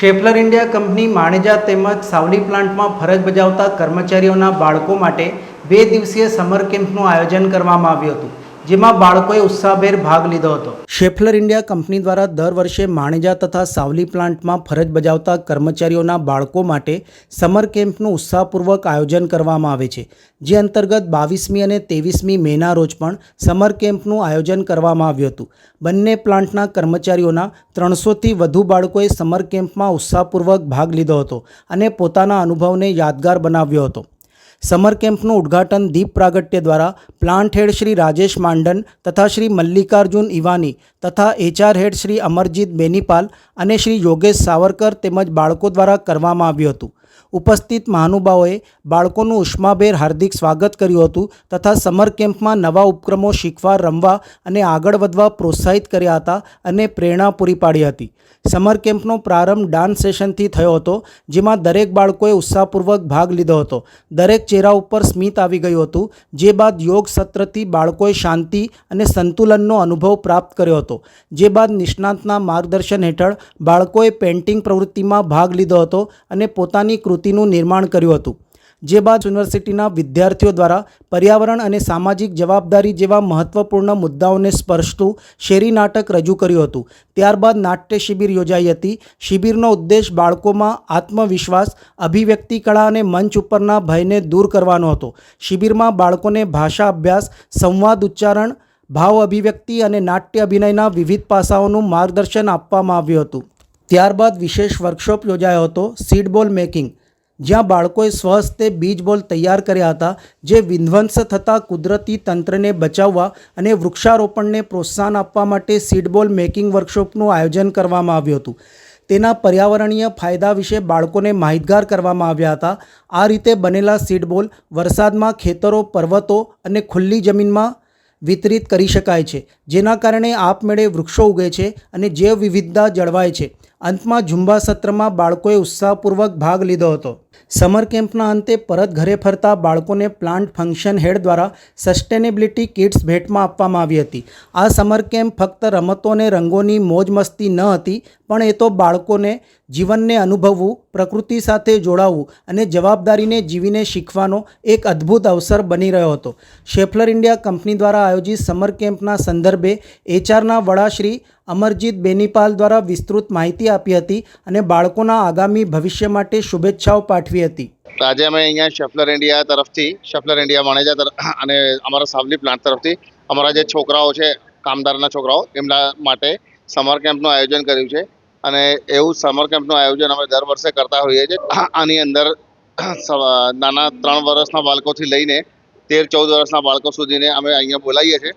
Schaeffler India company Maneja તેમજ સાવલી પ્લાન્ટમાં ફરજ બજાવતા કર્મચારીઓના બાળકો માટે બે દિવસીય સમર કેમ્પનું આયોજન કરવામાં આવ્યું હતું. જેમાં બાળકોએ ઉત્સાહભેર ભાગ લીધો હતો. શેફલર ઇન્ડિયા કંપની દ્વારા દર વર્ષે માણેજા તથા સાવલી પ્લાન્ટમાં ફરજ બજાવતા કર્મચારીઓના બાળકો માટે સમર કેમ્પનું ઉત્સાહપૂર્વક આયોજન કરવામાં આવે છે, જે અંતર્ગત બાવીસમી અને ત્રેવીસમી મેના રોજ પણ સમર કેમ્પનું આયોજન કરવામાં આવ્યું હતું. બંને પ્લાન્ટના કર્મચારીઓના ત્રણસોથી વધુ બાળકોએ સમર કેમ્પમાં ઉત્સાહપૂર્વક ભાગ લીધો હતો અને પોતાના અનુભવને યાદગાર બનાવ્યો હતો. સમર કેમ્પનું ઉદ્ઘાટન દીપ પ્રાગટ્ય દ્વારા પ્લાન્ટ હેડ શ્રી રાજેશ માંડન તથા શ્રી મલ્લિકાર્જુન ઈવાની તથા એચઆર હેડ શ્રી અમરજીત બેનીપાલ અને શ્રી યોગેશ સાવરકર તેમજ બાળકો દ્વારા કરવામાં આવ્યું હતું. ઉપસ્થિત મહાનુભાવોએ બાળકોનું ઉષ્માભેર હાર્દિક સ્વાગત કર્યું હતું તથા સમર કેમ્પમાં નવા ઉપક્રમો શીખવા, રમવા અને આગળ વધવા પ્રોત્સાહિત કર્યા હતા અને પ્રેરણા પૂરી પાડી હતી. સમર કેમ્પનો પ્રારંભ ડાન્સ સેશનથી થયો હતો, જેમાં દરેક બાળકોએ ઉત્સાહપૂર્વક ભાગ લીધો હતો. દરેક ચહેરા ઉપર સ્મિત આવી ગયું હતું, જે બાદ યોગ સત્રથી બાળકોએ શાંતિ અને સંતુલનનો અનુભવ પ્રાપ્ત કર્યો હતો. જે બાદ નિષ્ણાતના માર્ગદર્શન હેઠળ બાળકોએ પેઇન્ટિંગ પ્રવૃત્તિમાં ભાગ લીધો હતો અને પોતાની કૃતિનું નિર્માણ કર્યું હતું, જે બાદ યુનિવર્સિટીના વિદ્યાર્થીઓ દ્વારા પર્યાવરણ અને સામાજિક જવાબદારી જેવા મહત્વપૂર્ણ મુદ્દાઓને સ્પર્શતું શેરી નાટક રજૂ કર્યું હતું. ત્યારબાદ નાટ્ય શિબિર યોજાઈ હતી. શિબિરનો ઉદ્દેશ બાળકોમાં આત્મવિશ્વાસ, અભિવ્યક્તિ કળા અને મંચ ઉપરના ભયને દૂર કરવાનો હતો. શિબિરમાં બાળકોને ભાષા અભ્યાસ, સંવાદ ઉચ્ચારણ, ભાવ અભિવ્યક્તિ અને નાટ્ય અભિનયના વિવિધ પાસાઓનું માર્ગદર્શન આપવામાં આવ્યું હતું. ત્યારબાદ વિશેષ વર્કશોપ યોજાયો હતો, સીડબોલ મેકિંગ જ્યાં બાળકોએ સ્વહસ્તે બીજ બોલ તૈયાર કર્યા હતા, જે વિધ્વંસ થતા કુદરતી તંત્રને બચાવવા અને વૃક્ષારોપણને પ્રોત્સાહન આપવા માટે સીડબોલ મેકિંગ વર્કશોપનું આયોજન કરવામાં આવ્યું હતું. તેના પર્યાવરણીય ફાયદા વિશે બાળકોને માહિતગાર કરવામાં આવ્યા હતા. આ રીતે બનેલા સીડબોલ વરસાદમાં ખેતરો, પર્વતો અને ખુલ્લી જમીનમાં વિતરિત કરી શકાય છે, જેના કારણે આપમેળે વૃક્ષો ઉગે છે અને જૈવ વિવિધતા જળવાય છે. અંતમાં ઝુંબા સત્રમાં બાળકોએ ઉત્સાહપૂર્વક ભાગ લીધો હતો. સમર કેમ્પના અંતે પરત ઘરે ફરતા બાળકોને પ્લાન્ટ ફંક્શન હેડ દ્વારા સસ્ટેનેબિલિટી કિટ્સ ભેટમાં આપવામાં આવી હતી. આ સમર કેમ્પ ફક્ત રમતો અને રંગોની મોજ મસ્તી ન હતી, પણ એ તો બાળકોને જીવનને અનુભવવું, પ્રકૃતિ સાથે જોડાવવું અને જવાબદારીને જીવીને શીખવાનો એક અદ્ભુત અવસર બની રહ્યો હતો. શેફલર ઇન્ડિયા કંપની દ્વારા આયોજિત સમર કેમ્પના સંદર્ભે એચઆરના વડા શ્રી અમરજીત બેનીપાલ દ્વારા વિસ્તૃત માહિતી આપી હતી અને બાળકોના આગામી ભવિષ્ય માટે શુભેચ્છાઓ પાઠવી હતી. આજે અમે અહીંયા શેફલર ઇન્ડિયા તરફથી, શેફલર ઇન્ડિયા માણેજા અને અમારા સાવલી પ્લાન્ટ તરફથી, અમારા જે છોકરાઓ છે, કામદારના છોકરાઓ, એમના માટે સમર કેમ્પનું આયોજન કર્યું છે. અને એવું સમર કેમ્પનું આયોજન અમે દર વર્ષે કરતા હોઈએ છીએ. આની અંદર નાના ત્રણ વર્ષના બાળકોથી લઈને તેર, ચૌદ વર્ષના બાળકો સુધીને અમે અહીંયા બોલાવીએ છીએ.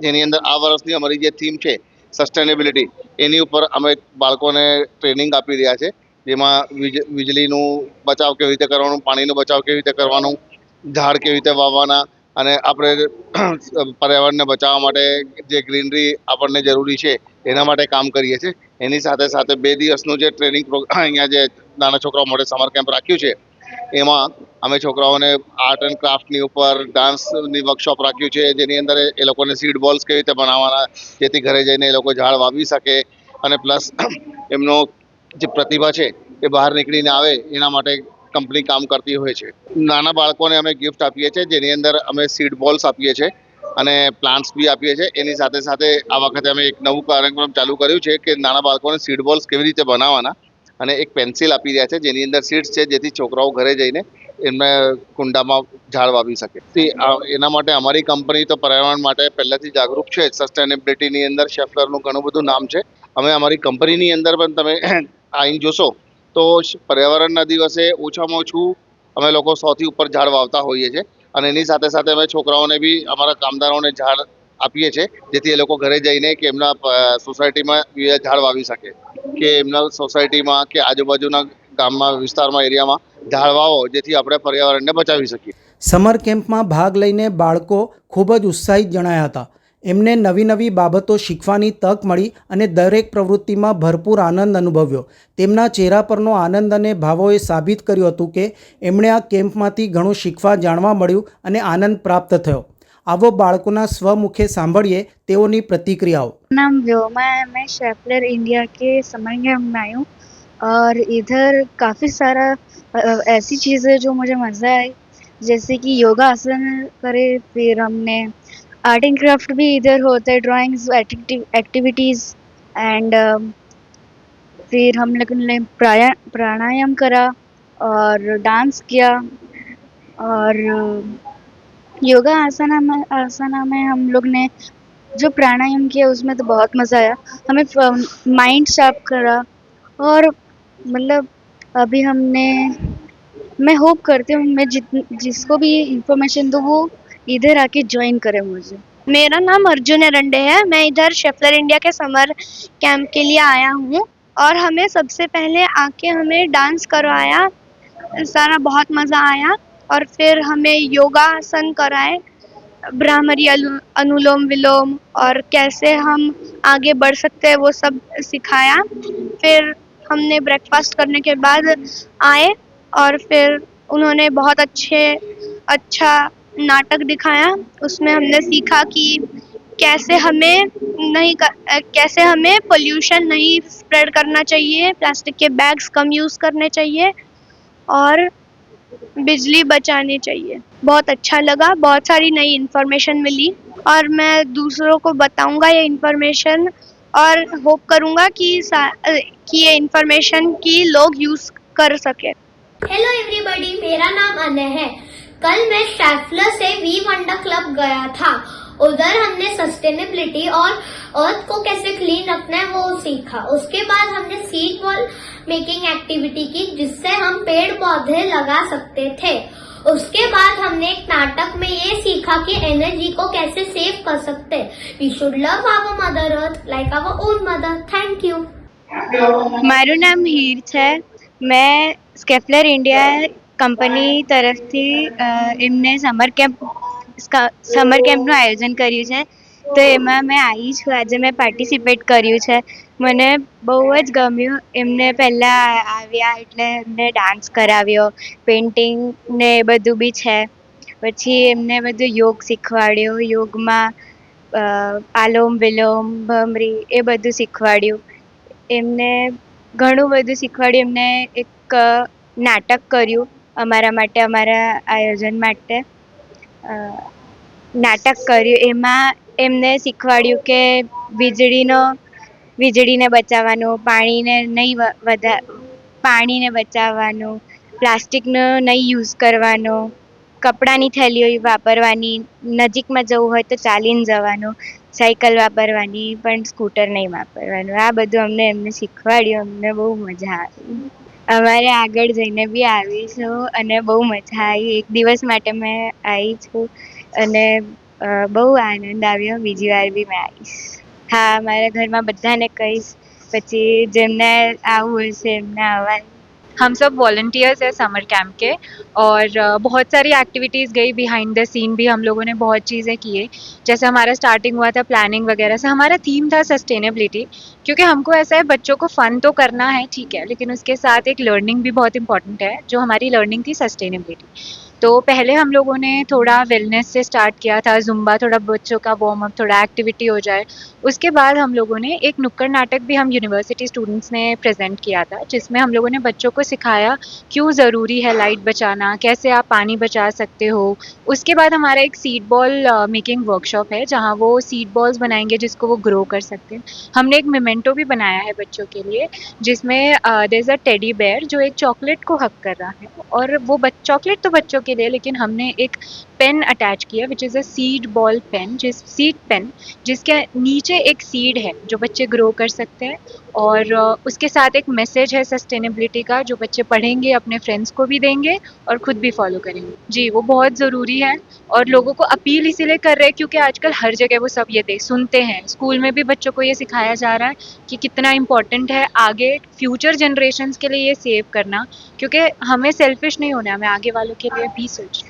જેની અંદર આ વર્ષની અમારી જે થીમ છે સસ્ટેનેબિલિટી એની ઉપર અમે બાળકોને ટ્રેનિંગ આપી રહ્યા છે જેમાં વીજ, વીજળીનું બચાવ કેવી રીતે કરવાનું, પાણીનો બચાવ કેવી રીતે કરવાનું, ઝાડ કેવી રીતે વાવવાના અને આપણે પર્યાવરણને બચાવવા માટે જે ગ્રીનરી આપણને જરૂરી છે, એના માટે કામ કરીએ છીએ. એની સાથે સાથે બે દિવસનું જે ટ્રેનિંગ અહીંયા જે નાના છોકરાઓ માટે સમર કેમ્પ રાખ્યું છે, એમાં અમે છોકરાઓને આર્ટ એન્ડ ક્રાફ્ટની ઉપર ડાન્સની વર્કશોપ રાખ્યું છે, જેની અંદર એ લોકોને સીડ બોલ્સ કેવી રીતે બનાવવાના, જેથી ઘરે જઈને એ લોકો ઝાડ વાવી શકે અને પ્લસ એમનો જે પ્રતિભા છે એ બહાર નીકળીને આવે, એના માટે કંપની કામ કરતી હોય છે. નાના બાળકોને અમે ગિફ્ટ આપીએ છીએ, જેની અંદર અમે સીડ બોલ્સ આપીએ છીએ અને પ્લાન્ટ્સ બી આપીએ છીએ. એની સાથે સાથે આ વખતે અમે એક નવું કાર્યક્રમ ચાલુ કર્યું છે કે નાના બાળકોને સીડ બોલ્સ કેવી રીતે બનાવવાના અને એક પેન્સિલ આપી રહ્યા છે, જેની અંદર સીડ્સ છે, જેથી છોકરાઓ ઘરે જઈને એમને કુંડામાં ઝાડ વાવી શકે. તે એના માટે અમારી કંપની તો પર્યાવરણ માટે પહેલાંથી જાગૃત છે. સસ્ટેનેબિલિટીની અંદર શેફલરનું ઘણું બધું નામ છે. અમે અમારી કંપનીની અંદર પણ તમે આવીને જોશો, તો પર્યાવરણના દિવસે ઓછામાં ઓછું અમે લોકો સૌથી ઉપર ઝાડ વાવતા હોઈએ છીએ. અને એની સાથે સાથે અમે છોકરાઓને બી, અમારા કામદારોને ઝાડ આપીએ છીએ, જેથી એ લોકો ઘરે જઈને કે એમના સોસાયટીમાં ઝાડ વાવી શકે. કે એમના સોસાયટીમાં કે આજુબાજુના ગામમાં, વિસ્તારમાં, એરિયામાં ઝાડ વાવો, જેથી આપણે પર્યાવરણને બચાવી શકીએ. સમર કેમ્પમાં ભાગ લઈને બાળકો ખૂબ જ ઉત્સાહિત જણાયા હતા. એમને નવી નવી બાબતો શીખવાની તક મળી અને દરેક પ્રવૃત્તિમાં ભરપૂર આનંદ અનુભવ્યો તેમના ચહેરા પરનો આનંદ અને ભાવોએ સાબિત કર્યું હતું કે એમણે આ કેમ્પમાંથી ઘણું શીખવા જાણવા મળ્યું અને આનંદ પ્રાપ્ત થયો આવો બાળકોના સ્વમુખે સાંભળીએ તેઓની પ્રતિક્રિયાઓ नाम व्योमा है मैं शेफलर इंडिया के समर कैंप में आई हूँ और इधर काफ़ी सारा अ, ऐसी चीज़ें जो मुझे मज़ा आई जैसे कि योगा आसन करे फिर हमने आर्ट एंड क्राफ्ट भी इधर होता है ड्राइंग्स एक्टिविटीज़ एंड फिर हम लोग ने प्राणायाम करा और डांस किया और योगा आसना में आसना में हम लोग ने जो प्राणायाम किया उसमें तो बहुत मज़ा आया। हमें माइंड शार्प करा और मतलब अभी हमने, मैं होप करती हूँ मैं जित, जिसको भी इंफॉर्मेशन दूँ वो इधर आके ज्वाइन करे मुझे। मेरा नाम अर्जुन एरंडे है। मैं इधर शेफलर इंडिया के समर कैंप के लिए आया हूँ और हमें सबसे पहले आके हमें डांस करवाया। सारा बहुत मज़ा आया और फिर हमें योगासन कराए। ब्राह्मरी अनु- अनुलोम विलोम और कैसे हम आगे बढ़ सकते हैं वो सब सिखाया। फिर हमने ब्रेकफास्ट करने के बाद आए और फिर उन्होंने बहुत अच्छे अच्छा नाटक दिखाया। उसमें हमने सीखा कि कैसे हमें नहीं कर, कैसे हमें पोल्यूशन नहीं स्प्रेड करना चाहिए प्लास्टिक के बैग्स कम यूज़ करने चाहिए और बिजली बचानी चाहिए। बहुत अच्छा लगा बहुत सारी नई इन्फॉर्मेशन मिली और मैं दूसरों को बताऊँगा ये इन्फॉर्मेशन और होप करूँगा कि कि ये इन्फॉर्मेशन की लोग यूज़ कर सके। हेलो एवरीबॉडी मेरा नाम अनय है। कल मैं शैफलर से वी वंडर क्लब गया था उधर हमने सस्टेनेबिलिटी और अर्थ को कैसे क्लीन रखना है वो सीखा उसके बाद हमने सीड वॉल मेकिंग एक्टिविटी की जिससे हम पेड़ पौधे लगा सकते थे उसके बाद हमने एक नाटक में ये सीखा कि एनर्जी को कैसे सेव कर सकते we should love our mother earth like our own mother thank you મારું નામ હીર છે મેં સ્કેફલર ઇન્ડિયા કંપની તરફથી એમને સમર કેમ્પ સમર કેમ્પનું આયોજન કર્યું છે. તો એમાં મેં આવી છું. આજે મેં પાર્ટિસિપેટ કર્યું છે. મને બહુ જ ગમ્યું. એમને પહેલાં આવ્યા એટલે એમને ડાન્સ કરાવ્યો. પેઇન્ટિંગ ને એ બધું બી છે. પછી એમને બધું યોગ શીખવાડ્યો. યોગમાં આલોમ વિલોમ, ભમરી એ બધું શીખવાડ્યું. એમને ઘણું બધું શીખવાડ્યું. એમને એક નાટક કર્યું. અમારા માટે, અમારા આયોજન માટે નાટક કર્યું. એમાં એમને શીખવાડ્યું કે વીજળીનો, વીજળીને બચાવવાનું, પાણીને નહીં વધા, પાણીને બચાવવાનું, પ્લાસ્ટિકનો નહીં યુઝ કરવાનો, કપડાની થેલીઓ વાપરવાની, નજીકમાં જવું હોય તો ચાલીને જવાનું, સાયકલ વાપરવાની, પણ સ્કૂટર નહીં વાપરવાનું. આ બધું અમને, એમને શીખવાડ્યું. અમને બહુ મજા આવી. અમારે આગળ જઈને બી આવીશું અને બહુ મજા આવી. એક દિવસ માટે મેં આવી છું અને બહુ આનંદ આવ્યો. બીજી વાર બી મેં આવીશ. હા, મારા ઘરમાં બધાને કહીશ. પછી જેમને આવવું હશે એમને આવવાનું हम सब वॉल्टियर्स हैं समर कैंप के और बहुत सारी एक्टिविटीज़ गई बिहाइंड द सीन भी हम लोगों ने बहुत चीज़ें किए। जैसे हमारा स्टार्टिंग हुआ था प्लानिंग वगैरह, से हमारा थीम था सस्टेनेबिलिटी क्योंकि हमको ऐसा है बच्चों को फ़न तो करना है, ठीक है, लेकिन उसके साथ एक लर्निंग भी बहुत इंपॉर्टेंट है, जो हमारी लर्निंग थी सस्टेनेबिलिटी तो पहले हम लोगों ने थोड़ा वेलनेस से स्टार्ट किया था जुम्बा थोड़ा बच्चों का वार्म अप थोड़ा एक्टिविटी हो जाए। उसके बाद हम लोगों ने एक नुक्कड़ नाटक भी हम यूनिवर्सिटी स्टूडेंट्स ने प्रेजेंट किया था, जिसमें हम लोगों ने बच्चों को सिखाया क्यों ज़रूरी है लाइट बचाना, कैसे आप पानी बचा सकते हो। उसके बाद हमारा एक सीड बॉल मेकिंग वर्कशॉप है, जहाँ वो सीड बॉल्स बनाएँगे जिसको वो ग्रो कर सकते हैं। हमने एक मेमेंटो भी बनाया है बच्चों के लिए, जिसमें there is a teddy bear जो एक चॉकलेट को हक कर रहा है और वो चॉकलेट तो बच्चों के लिए लेकिन हमने एक पेन अटैच किया which is a seed ball pen जिस सीड पेन जिसके नीचे एक सीड है, जो बच्चे ग्रो कर सकते हैं, और उसके साथ एक मैसेज है सस्टेनेबिलिटी का, जो बच्चे पढ़ेंगे, अपने फ्रेंड्स को भी देंगे, और खुद भी फॉलो करेंगे। जी, वो बहुत ज़रूरी है, और लोगों को अपील इसीलिए कर रहे हैं, क्योंकि आजकल हर जगह वो सब ये दे, सुनते हैं। स्कूल में भी बच्चों को ये सिखाया जा रहा है कि कितना इम्पोर्टेंट है आगे फ्यूचर जनरेशन के लिए ये सेव करना, क्योंकि हमें सेल्फिश नहीं होना है, हमें आगे वालों के लिए भी सोचना